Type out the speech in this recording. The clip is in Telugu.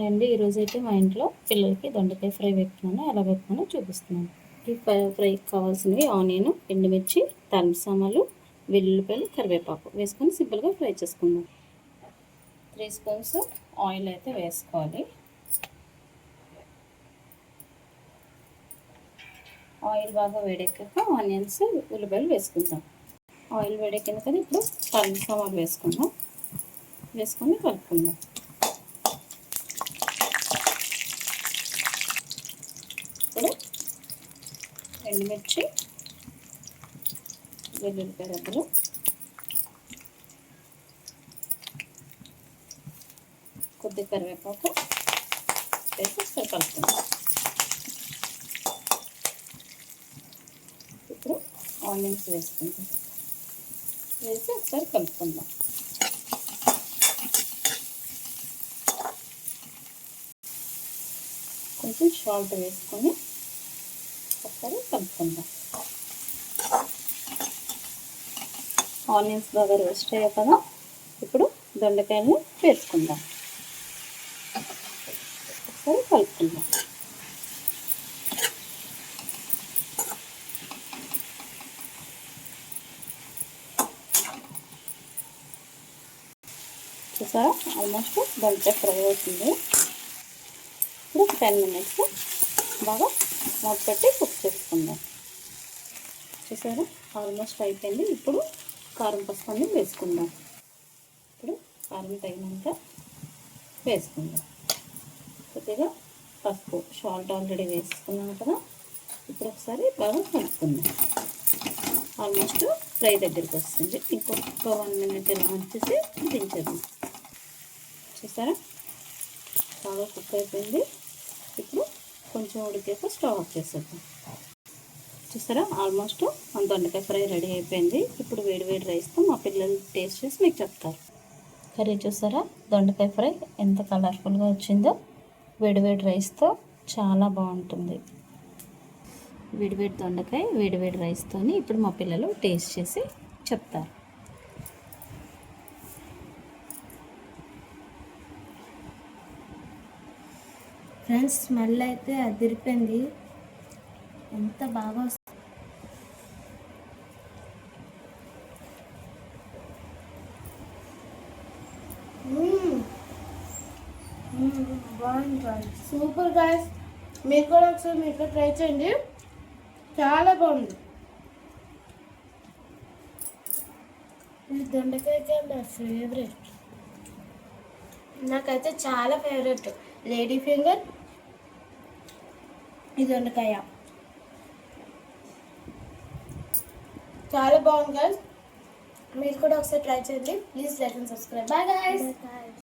అండి ఈరోజు అయితే మా ఇంట్లో పిల్లలకి దొండకాయ ఫ్రై పెట్టుకున్నాను. ఎలా పెట్టుకున్నానో చూపిస్తున్నాను. ఈ ఫ్రై ఫ్రైకి కావాల్సినవి ఆనియన్ ఎండుమిర్చి తలసామాలు వెల్లుల్లిపాయలు కరివేపాకు వేసుకొని సింపుల్గా ఫ్రై చేసుకుందాం. త్రీ స్పూన్స్ ఆయిల్ అయితే వేసుకోవాలి. ఆయిల్ బాగా వేడెక్కాక ఆనియన్స్ ఉల్లిపాయలు వేసుకుందాం. ఆయిల్ వేడెక్కిన కదా ఇప్పుడు తలసామాలు వేసుకుందాం. వేసుకొని కలుపుకుందాం ఇప్పుడు ఎండుమిర్చి వెల్లుల్లిపాయ రబ్బలు కొద్ది కరివేపాకు వేసి ఒకసారి కలుపుకుందాం. ఇప్పుడు ఆనియన్స్ వేసుకుందాం. వేసి ఒకసారి కలుపుకుందాం. కొంచెం సాల్ట్ వేసుకొని ఒకసారి కలుపుకుందాం ఆనియన్స్ బాగా రోస్ట్ అయ్యాయి కదా ఇప్పుడు దొండకాయలు వేసుకుందాం. ఒకసారి కలుపుకుందాం. చూసారా? ఆల్మోస్ట్ దొండకాయ ఫ్రై అవుతుంది. ఇప్పుడు టెన్ మినిట్స్ బాగా మూత పెట్టి కుక్ చేసుకుందాం. చూసారా? ఆల్మోస్ట్ అయిపోయింది. ఇప్పుడు కారం పసుపు వేసుకుందాం. ఇప్పుడు కారం తగినంత వేసుకుందాం. కొద్దిగా పసుపు సాల్ట్ ఆల్రెడీ వేసుకున్నాం కదా? ఇప్పుడు ఒకసారి బాగా కలుపుకుందాం. ఆల్మోస్ట్ ఫ్రై దగ్గరికి వస్తుంది. ఇంకొక వన్ మినిట్ ఇలా ఉంచేసి దించేద్దాం. చూసారా? బాగా కుక్ అయిపోయింది. ఇప్పుడు కొంచెం ఉడికాక స్టవ్ ఆఫ్ చేసేద్దాం. చూసారా? ఆల్మోస్ట్ మన దొండకాయ ఫ్రై రెడీ అయిపోయింది. ఇప్పుడు వేడి వేడి రైస్తో మా పిల్లలు టేస్ట్ చేసి మీకు చెప్తారు. కర్రీ చూసారా? దొండకాయ ఫ్రై ఎంత కలర్ఫుల్గా వచ్చిందో. వేడివేడి రైస్తో చాలా బాగుంటుంది. వేడివేడి దొండకాయ వేడివేడి రైస్తోని ఇప్పుడు మా పిల్లలు టేస్ట్ చేసి చెప్తారు. ఫ్రెండ్స్ స్మెల్ అయితే అదిరిపోయింది. ఎంత బాగా వస్తుంది. బాగుంది సూపర్ గాయస్. మీరు కూడా ఒకసారి మీరు ట్రై చేయండి. చాలా బాగుంది. ఇది దొండకాయ నా ఫేవరెట్ నాకైతే చాలా ఫేవరెట్ లేడీ ఫింగర్ ఇది దొండకాయ. చాలా బాగుంది గైస్ మీరు కూడా ఒకసారి ట్రై చేయండి. Please like and subscribe bye guys